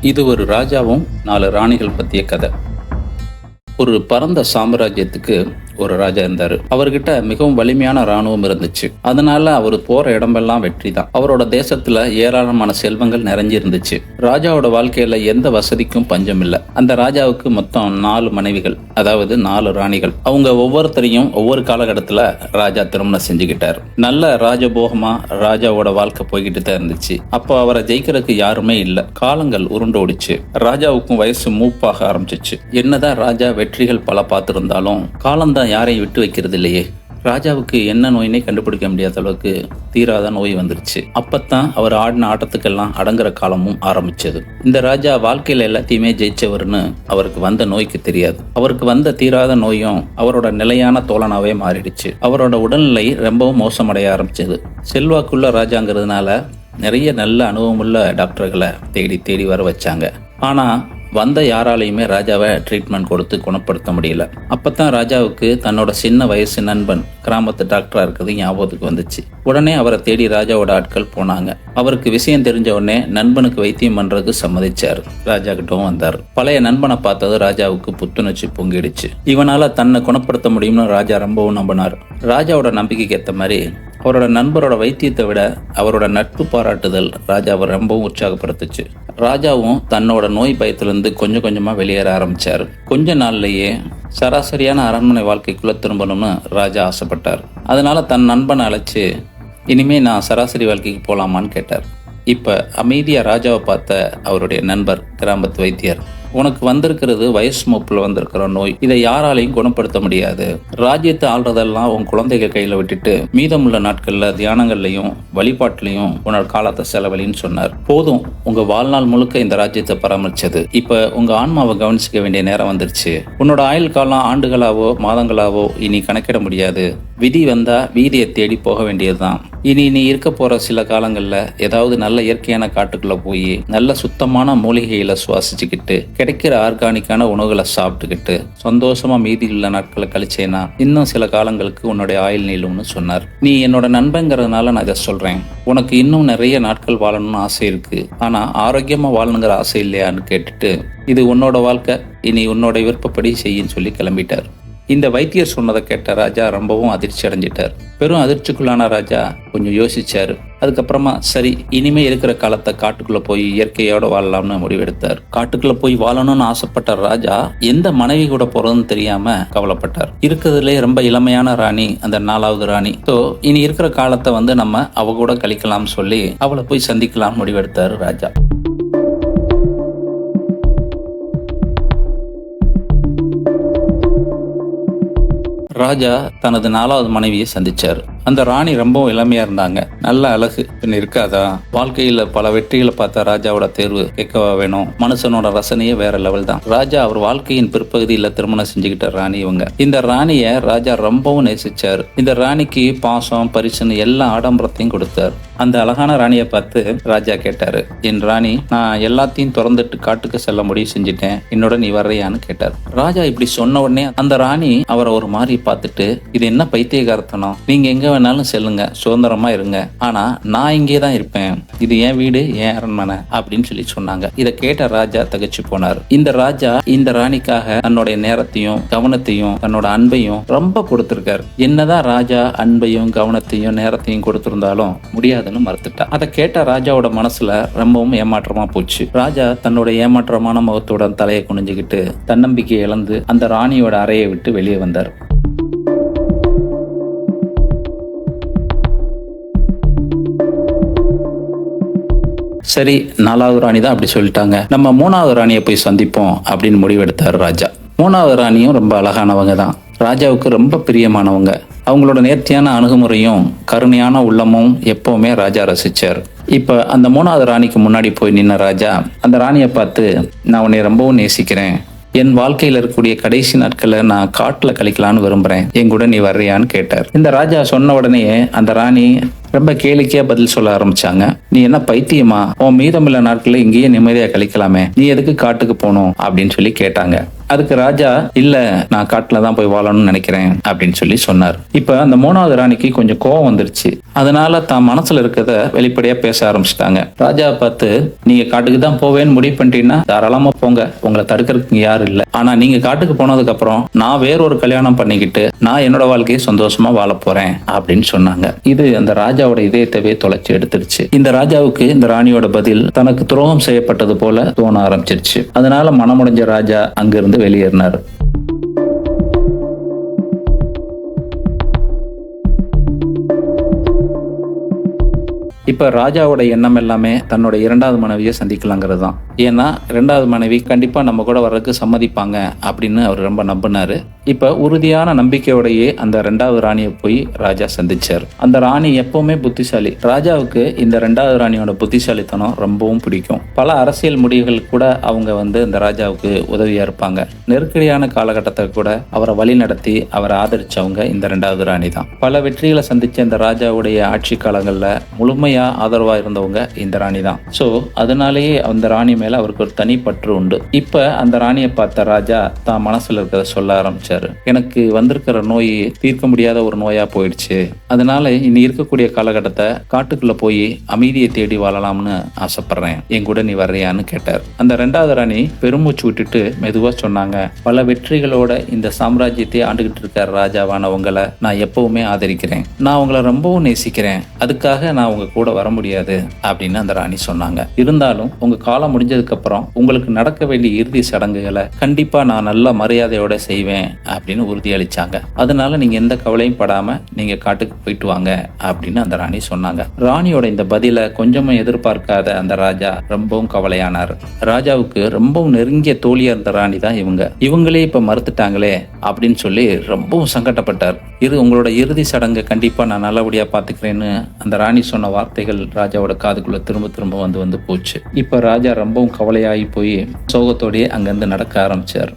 இது ஒரு ராஜாவும் நாலு ராணிகள் பற்றிய கதை. ஒரு பரந்த சாம்ராஜ்யத்துக்கு ஒரு ராஜா இருந்தாரு. அவர்கிட்ட மிகவும் வலிமையான ராணுவம் இருந்துச்சு. அதனால அவர் போற இடமெல்லாம் வெற்றி தான் அவரோட தேசத்துல ஏராளமான செல்வங்கள் நிறைஞ்சிருந்துச்சு ராஜாவோட வாழ்க்கையில எந்த வசதிக்கும் பஞ்சம் இல்ல. அந்த ராஜாவுக்கு மொத்தம் நாலு மனைவிகள் அதாவது நாலு ராணிகள். அவங்க ஒவ்வொருத்தரையும் ஒவ்வொரு காலகட்டத்துல ராஜா திருமணம் செஞ்சுக்கிட்டார். நல்ல ராஜபோகமா ராஜாவோட வாழ்க்கை போய்கிட்டு தான் இருந்துச்சு. அப்போ அவரை ஜெயிக்கிறதுக்கு யாருமே இல்ல. காலங்கள் உருண்டோடிச்சு ராஜாவுக்கும் வயசு மூப்பாக ஆரம்பிச்சிச்சு. என்னதான் ராஜா வெற்றிகள் பல பார்த்திருந்தாலும் காலம்தான் யாரையும் விட்டு வைக்கிறது இல்லையே ராஜாவுக்கு என்ன நோயினே கண்டுபிடிக்க முடியாத அளவுக்கு தீராத நோய் வந்துருச்சு. அப்பத்தான் அவர் ஆடின ஆட்டத்துக்கெல்லாம் அடங்குற காலமும் ஆரம்பிச்சது. இந்த ராஜா வாழ்க்கையில எல்லாத்தையுமே ஜெயிச்சவர்னு அவருக்கு வந்த நோய்க்கு தெரியாது. அவருக்கு வந்த தீராத நோயும் அவரோட நிலையான தோழனாவே மாறிடுச்சு. அவரோட உடல்நிலை ரொம்பவும் மோசமடைய ஆரம்பிச்சது. செல்வாக்குள்ள ராஜாங்கிறதுனால நிறைய நல்ல அனுபவமுள்ள டாக்டர்களை தேடி தேடி வர வச்சாங்க. ஆனா வந்த யாராலையுமே ராஜாவை ட்ரீட்மெண்ட் கொடுத்து குணப்படுத்த முடியல. அப்பதான் ராஜாவுக்கு தன்னோட சின்ன வயசு நண்பன் கிராமத்து டாக்டரா இருக்கிறது ஞாபகத்துக்கு வந்துச்சு. உடனே அவரை தேடி ராஜாவோட ஆட்கள் போனாங்க. அவருக்கு விஷயம் தெரிஞ்ச உடனே நண்பனுக்கு வைத்தியம் பண்றதுக்கு சம்மதிச்சாரு. ராஜா கிட்டவும் வந்தார். பழைய நண்பனை பார்த்தது ராஜாவுக்கு புத்துணர்ச்சி பொங்கிடுச்சு. இவனால தன்னை குணப்படுத்த முடியும்னு ராஜா ரொம்பவும் நம்பினார். ராஜாவோட நம்பிக்கைக்கு ஏற்ற மாதிரி அவரோட நண்பரோட வைத்தியத்தை விட அவரோட நட்பு பாராட்டுதல் ராஜாவை ரொம்பவும் உற்சாகப்படுத்துச்சு. ராஜாவும் தன்னோட நோய் பயத்திலிருந்து கொஞ்சம் கொஞ்சமாக வெளியேற ஆரம்பிச்சார். கொஞ்ச நாள்லேயே சராசரியான அரண்மனை வாழ்க்கைக்குள்ளே திரும்பணும்னு ராஜா ஆசைப்பட்டார். அதனால தன் நண்பனை அழைச்சி இனிமே நான் சராசரி வாழ்க்கைக்கு போகலாமான்னு கேட்டார். இப்போ அமைதியாக ராஜாவை பார்த்த அவருடைய நண்பர் கிராமத்து வைத்தியர் உனக்கு வந்திருக்கிறது வயசு மூப்பில் வந்திருக்கிற நோய். இதை யாராலையும் குணப்படுத்த முடியாது. ராஜ்யத்தை ஆள்றதெல்லாம் உன் குழந்தைகள் கையில் விட்டுட்டு மீதமுள்ள நாட்களில் தியானங்கள்லையும் வழிபாட்டிலையும் உன்னோட காலத்தை செலவழின்னு சொன்னார். போதும் உங்க வாழ்நாள் முழுக்க இந்த ராஜ்யத்தை பராமரிச்சது. இப்ப உங்க ஆன்மாவை கவனிச்சுக்க வேண்டிய நேரம் வந்துருச்சு. உன்னோட ஆயுள் காலம் ஆண்டுகளாவோ மாதங்களாவோ இனி கணக்கிட முடியாது. விதி வந்தா வீதியை தேடி போக வேண்டியதுதான். இனி நீ இருக்க போற சில காலங்கள்ல ஏதாவது நல்ல இயற்கையான காட்டுக்குள்ள போய் நல்ல சுத்தமான மூலிகைகளை சுவாசிச்சுக்கிட்டு கிடைக்கிற ஆர்கானிக்கான உணவுகளை சாப்பிட்டுக்கிட்டு சந்தோஷமா மீதி உள்ள நாட்களை கழிச்சேனா இன்னும் சில காலங்களுக்கு உன்னுடைய ஆயுள் நீளும்னு சொன்னார். நீ என்னோட நண்பங்கிறதுனால நான் இதை சொல்றேன். உனக்கு இன்னும் நிறைய நாட்கள் வாழணும்னு ஆசை இருக்கு. ஆனா ஆரோக்கியமா வாழணுங்கிற ஆசை இல்லையான்னு கேட்டுட்டு இது உன்னோட வாழ்க்கை. இனி உன்னோட விருப்பப்படி செய்யின்னு சொல்லி கிளம்பிட்டார். இந்த வைத்தியர் சொன்னதை கேட்ட ராஜா ரொம்பவும் அதிர்ச்சி அடைஞ்சிட்டார். பெரும் அதிர்ச்சிக்குள்ளான ராஜா கொஞ்சம் யோசிச்சாரு. அதுக்கப்புறமா சரி இனிமே இருக்கிற காலத்தை காட்டுக்குள்ள போய் இயற்கையோட வாழலாம்னு முடிவெடுத்தார். காட்டுக்குள்ள போய் வாழணும்னு ஆசைப்பட்ட ராஜா எந்த மனைவி கூட போறதுன்னு தெரியாம கவலைப்பட்டார். இருக்கிறதுலே ரொம்ப இளமையான ராணி அந்த நாலாவது ராணி. ஸோ இனி இருக்கிற காலத்தை வந்து நம்ம அவ கூட கழிக்கலாம்னு சொல்லி அவளை போய் சந்திக்கலாம் முடிவெடுத்தார் ராஜா. ராஜா தனது நாலாவது மனைவியை சந்திச்சார். அந்த ராணி ரொம்பவும் இளமையா இருந்தாங்க. நல்ல அழகு. பின் இருக்காதா? வாழ்க்கையில பல வெற்றிகளை பார்த்த ராஜாவோட தேர்வு கேட்கவா வேணும்? மனுஷனோட ரசனையே வேற லெவல் தான். ராஜா அவர் வாழ்க்கையின் பிற்பகுதியில திருமணம் செஞ்சுக்கிட்ட ராணி இவங்க. இந்த ராணிய ராஜா ரொம்பவும் நேசிச்சார். இந்த ராணிக்கு பாசம் பரிசுன்னு எல்லா ஆடம்பரத்தையும் கொடுத்தார். அந்த அழகான ராணியை பார்த்து ராஜா கேட்டாரு என் ராணி நான் எல்லாத்தையும் திறந்துட்டு காட்டுக்கு செல்ல முடிவு செஞ்சுட்டேன். என்னோட நீ வர்றியான்னு கேட்டார். ராஜா இப்படி சொன்ன உடனே அந்த ராணி அவரை ஒரு மாதிரி பார்த்துட்டு இது என்ன பைத்தியகாரத்தனம்? நீங்க எங்க வேணாலும் செல்லுங்க சுதந்திரமா இருங்க. ஆனா நான் இங்கே தான் இருப்பேன். இது என் வீடு என் அரண்மனை அப்படின்னு சொல்லி சொன்னாங்க. இதை கேட்ட ராஜா தகச்சு போனார். இந்த ராஜா இந்த ராணிக்காக தன்னுடைய நேரத்தையும் கவனத்தையும் தன்னோட அன்பையும் ரொம்ப கொடுத்திருக்காரு. என்னதான் ராஜா அன்பையும் கவனத்தையும் நேரத்தையும் கொடுத்திருந்தாலும் முடியாதுன்னு மறுத்துட்டா. அதை கேட்ட ராஜாவோட மனசுல ரொம்பவும் ஏமாற்றமா போச்சு. ராஜா தன்னோட ஏமாற்றமான முகத்தோட தலையை குனிஞ்சுக்கிட்டு தன்னம்பிக்கை இழந்து அந்த ராணியோட அறையை விட்டு வெளியே வந்தார். சரி நாலாவது ராணி தான் அப்படி சொல்லிட்டாங்க. நம்ம மூணாவது ராணியை போய் சந்திப்போம் அப்படின்னு முடிவெடுத்தார் ராஜா. மூணாவது ராணியும் ரொம்ப அழகானவங்க தான். ராஜாவுக்கு ரொம்ப பிரியமானவங்க. அவங்களோட நேர்த்தியான அணுகுமுறையும் கருணையான உள்ளமும் எப்பவுமே ராஜா ரசிச்சார். இப்போ அந்த மூணாவது ராணிக்கு முன்னாடி போய் நின்ன ராஜா அந்த ராணியை பார்த்து நான் உன்னை ரொம்பவும் நேசிக்கிறேன். என் வாழ்க்கையில் இருக்கக்கூடிய கடைசி நாட்களை நான் காட்டில் கழிக்கலான்னு விரும்புகிறேன் என் கூட நீ வர்றியான்னு கேட்டார். இந்த ராஜா சொன்ன உடனே அந்த ராணி ரொம்ப கேளிக்கையா பதில் சொல்ல ஆரம்பிச்சாங்க. நீ என்ன பைத்தியமா? உன் மீதமுள்ள நாட்களை இங்கேயே நிம்மதியா கழிக்கலாமே. நீ எதுக்கு காட்டுக்கு போகணும்? அப்படின்னு சொல்லி கேட்டாங்க. அதுக்கு ராஜா இல்ல நான் காட்டுல தான் போய் வாழணும்னு நினைக்கிறேன் அப்படின்னு சொல்லி சொன்னார். இப்ப அந்த மூணாவது ராணிக்கு கொஞ்சம் கோவம் வந்துருச்சு. அதனால தான் மனசுல இருக்கிறத வெளிப்படையா பேச ஆரம்பிச்சிட்டாங்க. ராஜாவை பார்த்து நீங்க காட்டுக்கு தான் போவேன்னு முடிவு பண்ணிட்டீங்கன்னா தாராளமா போங்க. உங்களை தடுக்கிறதுக்கு யாரும் இல்ல. ஆனா நீங்க காட்டுக்கு போனதுக்கு அப்புறம் நான் வேற ஒரு கல்யாணம் பண்ணிக்கிட்டு நான் என்னோட வாழ்க்கையை சந்தோஷமா வாழ போறேன் அப்படின்னு சொன்னாங்க. இது அந்த ராஜாவோட இதயத்தவே தொலைச்சி எடுத்துருச்சு. இந்த ராஜாவுக்கு இந்த ராணியோட பதில் தனக்கு துரோகம் செய்யப்பட்டது போல தோண ஆரம்பிச்சிருச்சு. அதனால மனமுடைஞ்ச ராஜா அங்கிருந்து வெளியேறினார் இப்போ ராஜாவோட எண்ணம் எல்லாமே தன்னோட இரண்டாவது மனைவியை சந்திக்கலாங்கிறது தான் ஏன்னா ரெண்டாவது மனைவி கண்டிப்பாக நம்ம கூட வர்றதுக்கு சம்மதிப்பாங்க அப்படின்னு அவர் ரொம்ப நம்பினாரு. இப்போ உறுதியான நம்பிக்கையோடையே அந்த ரெண்டாவது ராணியை போய் ராஜா சந்திச்சார். அந்த ராணி எப்பவுமே புத்திசாலி. ராஜாவுக்கு இந்த ரெண்டாவது ராணியோட புத்திசாலித்தனம் ரொம்பவும் பிடிக்கும். பல அரசியல் முடிவுகள் கூட அவங்க வந்து இந்த ராஜாவுக்கு உதவியாக இருப்பாங்க. நெருக்கடியான காலகட்டத்தை கூட அவரை வழி நடத்தி அவரை ஆதரிச்சவங்க இந்த ரெண்டாவது ராணி தான் பல வெற்றிகளை சந்திச்ச இந்த ராஜாவுடைய ஆட்சி காலங்களில் முழுமையா ஆதரவா இருந்தவங்க இந்த ராணி தான் சோ அதனாலேயே அந்த ராணி மேல அவருக்கு ஒரு தனி பற்று உண்டு. இப்ப அந்த ராணியை பார்த்த ராஜா தான் மனசுல இருக்கிறத சொல்ல ஆரம்பிச்சாரு. எனக்கு வந்திருக்கிற நோய் தீர்க்க முடியாத ஒரு நோயா போயிடுச்சு. அதனால இனி இருக்கக்கூடிய காலகட்டத்தை காட்டுக்குள்ள போய் அமைதியை தேடி வாழலாம்னு ஆசைப்படுறேன். என் கூட நீ வர்றியான்னு கேட்டார். அந்த ரெண்டாவது ராணி பெருமூச்சு விட்டுட்டு மெதுவா சொன்னாங்க பல வெற்றிகளோட இந்த சாம்ராஜ்யத்தை ஆண்டுகிட்டு இருக்கிற ராஜாவான உங்களை நான் எப்பவுமே ஆதரிக்கிறேன். நான் உங்களை ரொம்பவும் நேசிக்கிறேன். அதுக்காக நான் உங்க கூட வர முடியாது அப்படின்னு அந்த ராணி சொன்னாங்க. இருந்தாலும் உங்க காலம் முடிஞ்சதுக்கு அப்புறம் உங்களுக்கு நடக்க வேண்டிய இறுதி சடங்குகளை கண்டிப்பா நான் நல்ல மரியாதையோட செய்வேன் அப்படின்னு உறுதியளிச்சாங்க. அதனால நீங்க எந்த கவலையும் படாம நீங்க காட்டுக்கு போயிட்டு வாங்க அப்படின்னு அந்த ராணி சொன்னாங்க. ராணியோட இந்த பதில கொஞ்சமும் எதிர்பார்க்காத அந்த ராஜா ரொம்பவும் கவலையானார். ராஜாவுக்கு ரொம்பவும் நெருங்கிய தோழியா இருந்த ராணி தான் இவங்க. இவங்களே இப்ப மறுத்துட்டாங்களே அப்படின்னு சொல்லி ரொம்பவும் சங்கடப்பட்டார். இது உங்களோட இறுதி சடங்கு கண்டிப்பா நான் நல்லபடியா பாத்துக்கிறேன்னு அந்த ராணி சொன்ன வார்த்தை வார்த்தைகள் ராஜாவோட காதுக்குள்ள திரும்ப திரும்ப வந்து வந்து போச்சு. இப்ப ராஜா ரொம்பவும் கவலையாகி போய் சோகத்தோடயே அங்கிருந்து நடக்க ஆரம்பிச்சார்.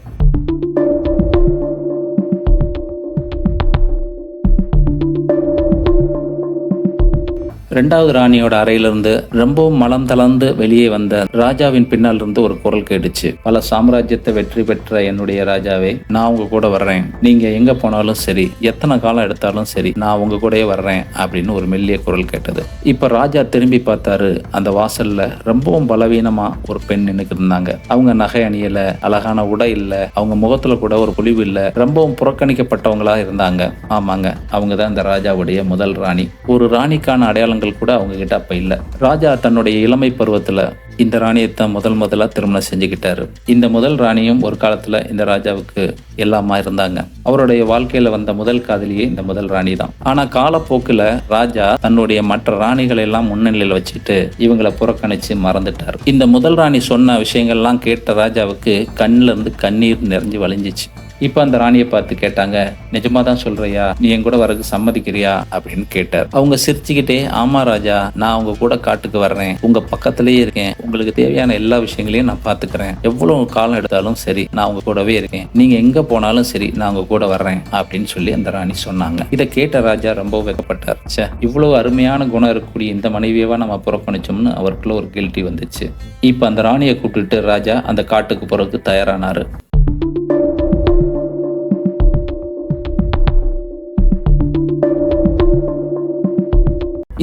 ரெண்டாவது ராணியோட அறையிலிருந்து ரொம்பவும் மலம் தளர்ந்து வெளியே வந்த ராஜாவின் பின்னால் இருந்து ஒரு குரல் கேட்டுச்சு. பல சாம்ராஜ்யத்தை வெற்றி பெற்ற என்னுடைய ராஜாவே நான் உங்க கூட வர்றேன். நீங்க எங்க போனாலும் சரி எத்தனை காலம் எடுத்தாலும் சரி நான் உங்க கூடயே வர்றேன் அப்படின்னு ஒரு மெல்லிய குரல் கேட்டது. இப்ப ராஜா திரும்பி பார்த்தாரு. அந்த வாசல்ல ரொம்பவும் பலவீனமா ஒரு பெண் நின்னுக்கு இருந்தாங்க. அவங்க நகை அணியல அழகான உடை இல்ல அவங்க முகத்துல கூட ஒரு பொலிவு இல்ல ரொம்பவும் புறக்கணிக்கப்பட்டவங்களா இருந்தாங்க. ஆமாங்க அவங்க தான் இந்த ராஜாவுடைய முதல் ராணி. ஒரு ராணிக்கான அடையாளம் அடையாளங்கள் கூட அவங்க கிட்ட அப்ப இல்ல. ராஜா தன்னுடைய இளமை பருவத்துல இந்த ராணியை தான் முதல் முதலா திருமணம் செஞ்சுக்கிட்டாரு. இந்த முதல் ராணியும் ஒரு காலத்துல இந்த ராஜாவுக்கு எல்லாமா இருந்தாங்க. அவருடைய வாழ்க்கையில வந்த முதல் காதலியே இந்த முதல் ராணி தான் ஆனா காலப்போக்குல ராஜா தன்னுடைய மற்ற ராணிகளை எல்லாம் முன்னிலையில் வச்சுட்டு இவங்களை புறக்கணிச்சு மறந்துட்டார். இந்த முதல் ராணி சொன்ன விஷயங்கள்லாம் கேட்ட ராஜாவுக்கு கண்ணுல இருந்து கண்ணீர் நிறைஞ்சு வழிஞ்சிச்சு. இப்ப அந்த ராணியை பார்த்து கேட்டாங்க நிஜமா தான் சொல்றியா? நீ என் கூட வரதுக்கு சம்மதிக்கிறியா? அப்படின்னு கேட்டார். அவங்க சிரிச்சுக்கிட்டே ஆமா ராஜா நான் உங்க கூட காட்டுக்கு வர்றேன். உங்க பக்கத்திலேயே இருக்கேன். உங்களுக்கு தேவையான எல்லா விஷயங்களையும் நான் பாத்துக்கிறேன் எவ்வளவு காலம் எடுத்தாலும் சரி நான் உங்க கூடவே இருக்கேன். நீங்க எங்க போனாலும் சரி நான் உங்க கூட வர்றேன். அப்படின்னு சொல்லி அந்த ராணி சொன்னாங்க. இதை கேட்ட ராஜா ரொம்ப வெக்கப்பட்டார். ச்சே இவ்வளவு அருமையான குணம் இருக்கக்கூடிய இந்த மனைவியவா நம்ம புறக்கணிச்சோம்னு அவருக்குள்ள ஒரு கில்ட்டி வந்துச்சு. இப்ப அந்த ராணியை கூப்பிட்டுட்டு ராஜா அந்த காட்டுக்கு போறதுக்கு தயாரானாரு.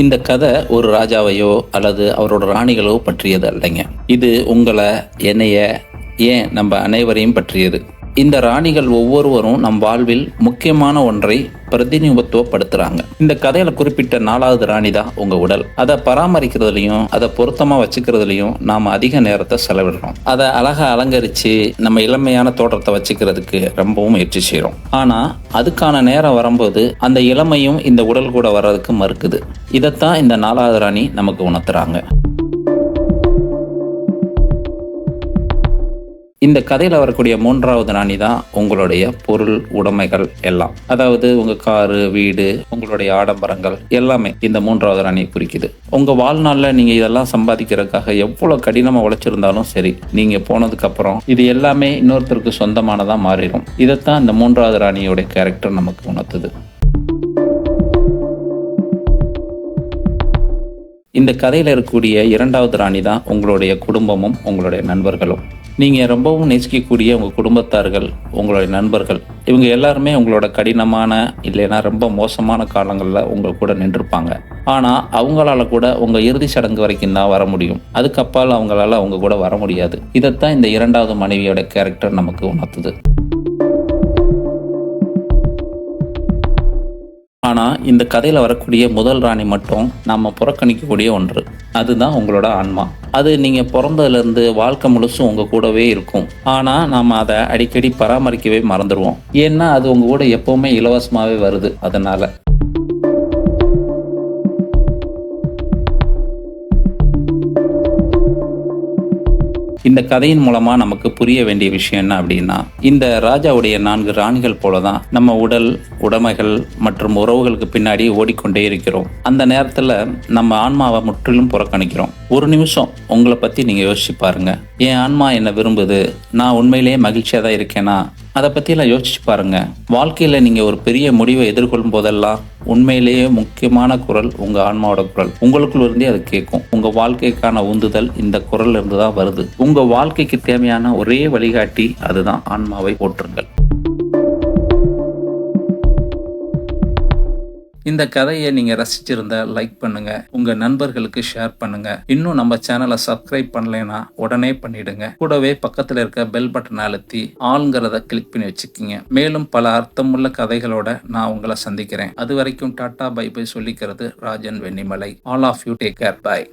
இந்த கதை ஒரு ராஜாவையோ அல்லது அவரோட ராணிகளோ பற்றியது அல்லைங்க. இது உங்களை என்னைய ஏன் நம்ம அனைவரையும் பற்றியது. இந்த ராணிகள் ஒவ்வொருவரும் நம் வாழ்வில் முக்கியமான ஒன்றை பிரதிநிதித்துவப்படுத்துறாங்க. இந்த கதையில குறிப்பிட்ட நாலாவது ராணி தான் உங்க உடல். அதை பராமரிக்கிறதுலையும் அதை பொருத்தமா வச்சுக்கிறதுலையும் நாம அதிக நேரத்தை செலவிடுறோம். அதை அழகா அலங்கரிச்சு நம்ம இளமையான தோற்றத்தை வச்சுக்கிறதுக்கு ரொம்பவும் முயற்சி செய்யறோம் ஆனா அதுக்கான நேரம் வரும்போது அந்த இளமையும் இந்த உடல் கூட வர்றதுக்கு மறுக்குது. இதைத்தான் இந்த நாலாவது ராணி நமக்கு உணர்த்துறாங்க. இந்த கதையில் வரக்கூடிய மூன்றாவது ராணி தான் உங்களுடைய பொருள் உடைமைகள் எல்லாம். அதாவது உங்க காரு வீடு உங்களுடைய ஆடம்பரங்கள் எல்லாமே இந்த மூன்றாவது ராணியை குறிக்குது. உங்க வாழ்நாளில் நீங்க இதெல்லாம் சம்பாதிக்கிறதுக்காக எவ்வளவு கடினமா உழைச்சிருந்தாலும் சரி நீங்க போனதுக்கு அப்புறம் இது எல்லாமே இன்னொருத்தருக்கு சொந்தமானதா மாறிடும். இதைத்தான் இந்த மூன்றாவது ராணியோட கேரக்டர் நமக்கு உணர்த்துது. இந்த கதையில் இருக்கக்கூடிய இரண்டாவது ராணி தான் உங்களுடைய குடும்பமும் உங்களுடைய நண்பர்களும். நீங்கள் ரொம்பவும் நேசிக்கக்கூடிய உங்கள் குடும்பத்தார்கள் உங்களுடைய நண்பர்கள் இவங்க எல்லாருமே உங்களோட கடினமான இல்லைன்னா ரொம்ப மோசமான காலங்களில் உங்கள் கூட நின்றுருப்பாங்க ஆனால் அவங்களால கூட உங்கள் இறுதி சடங்கு வரைக்கும் தான் வர முடியும். அதுக்கப்பால் அவங்களால அவங்க கூட வர முடியாது. இதைத்தான் இந்த இரண்டாவது மனைவியோட கேரக்டர் நமக்கு உணர்த்துது. ஆனால் இந்த கதையில் வரக்கூடிய முதல் ராணி மட்டும் நம்ம புறக்கணிக்கக்கூடிய ஒன்று. அதுதான் உங்களோட ஆன்மா. அது நீங்கள் பிறந்ததுலேருந்து வாழ்க்கை முழுசும் உங்கள் கூடவே இருக்கும். ஆனால் நாம் அதை அடிக்கடி பராமரிக்கவே மறந்துடுவோம். ஏன்னா அது உங்கள் கூட எப்போவுமே இலவசமாகவே வருது அதனால். இந்த கதையின் மூலமா நமக்கு புரிய வேண்டிய விஷயம் என்ன அப்படின்னா இந்த ராஜாவுடைய நான்கு ராணிகள் போலதான் நம்ம உடல் உடைமைகள் மற்றும் உறவுகளுக்கு பின்னாடி ஓடிக்கொண்டே இருக்கிறோம். அந்த நேரத்துல நம்ம ஆன்மாவை முற்றிலும் புறக்கணிக்கிறோம். ஒரு நிமிஷம் உங்களை பற்றி நீங்கள் யோசிச்சு பாருங்க. என் ஆன்மா என்ன விரும்புது? நான் உண்மையிலேயே மகிழ்ச்சியாக தான் இருக்கேனா? அதை பற்றியெல்லாம் யோசிச்சு பாருங்க. வாழ்க்கையில் நீங்கள் ஒரு பெரிய முடிவை எதிர்கொள்ளும் போதெல்லாம் உண்மையிலேயே முக்கியமான குரல் உங்கள் ஆன்மாவோட குரல். உங்களுக்குள் இருந்தே அது கேட்கும். உங்கள் வாழ்க்கைக்கான உந்துதல் இந்த குரல் இருந்து தான் வருது. உங்கள் வாழ்க்கைக்கு தேவையான ஒரே வழிகாட்டி அதுதான் ஆன்மாவை போற்றுங்கள். இந்த கதையை நீங்க ரசிச்சிருந்தா லைக் பண்ணுங்க. உங்க நண்பர்களுக்கு ஷேர் பண்ணுங்க. இன்னும் நம்ம சேனலை சப்ஸ்கிரைப் பண்ணலைன்னா உடனே பண்ணிடுங்க. கூடவே பக்கத்துல இருக்க பெல் பட்டன் அழுத்தி ஆளுங்கிறத கிளிக் பண்ணி வச்சுக்கிங்க. மேலும் பல அர்த்தமுள்ள கதைகளோட நான் உங்களை சந்திக்கிறேன். அது வரைக்கும் டாடா பை பை சொல்லிக்கிறது Rajan Vennimalai. All of you take care bye